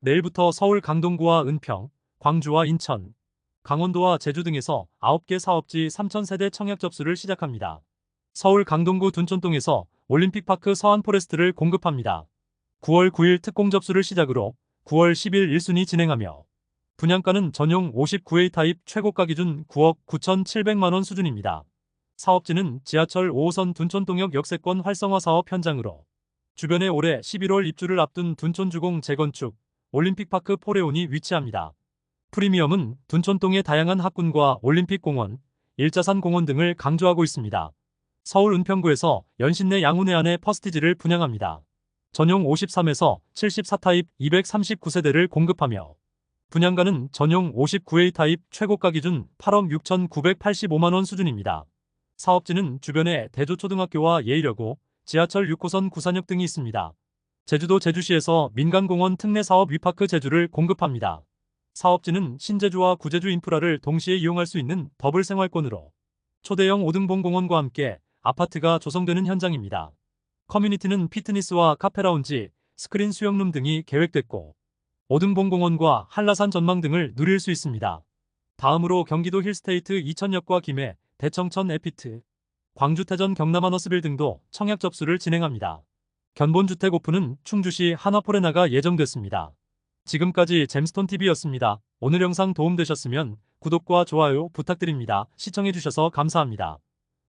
내일부터 서울 강동구와 은평, 광주와 인천, 강원도와 제주 등에서 9개 사업지 3,000세대 청약 접수를 시작합니다. 서울 강동구 둔촌동에서 올림픽파크 서안포레스트를 공급합니다. 9월 9일 특공 접수를 시작으로 9월 10일 1순위 진행하며 분양가는 전용 59A 타입 최고가 기준 9억 9,700만원 수준입니다. 사업지는 지하철 5호선 둔촌동역 역세권 활성화 사업 현장으로 주변에 올해 11월 입주를 앞둔 둔촌주공 재건축 올림픽파크 포레온이 위치합니다. 프리미엄은 둔촌동의 다양한 학군과 올림픽공원, 일자산 공원 등을 강조하고 있습니다. 서울 은평구에서 연신내 양운회 안에 퍼스티지를 분양합니다. 전용 53에서 74타입 239세대를 공급하며 분양가는 전용 59A 타입 최고가 기준 8억 6,985만원 수준입니다. 사업지는 주변에 대조초등학교와 예의여고, 지하철 6호선 구산역 등이 있습니다. 제주도 제주시에서 민간공원 특례사업 위파크 제주를 공급합니다. 사업지는 신제주와 구제주 인프라를 동시에 이용할 수 있는 더블 생활권으로 초대형 5등봉 공원과 함께 아파트가 조성되는 현장입니다. 커뮤니티는 피트니스와 카페라운지, 스크린 수영룸 등이 계획됐고 5등봉 공원과 한라산 전망 등을 누릴 수 있습니다. 다음으로 경기도 힐스테이트 이천역과 김해, 대청천 에피트, 광주 태전 경남 하너스빌 등도 청약 접수를 진행합니다. 견본주택 오픈은 충주시 하나포레나가 예정됐습니다. 지금까지 잼스톤TV였습니다. 오늘 영상 도움되셨으면 구독과 좋아요 부탁드립니다. 시청해주셔서 감사합니다.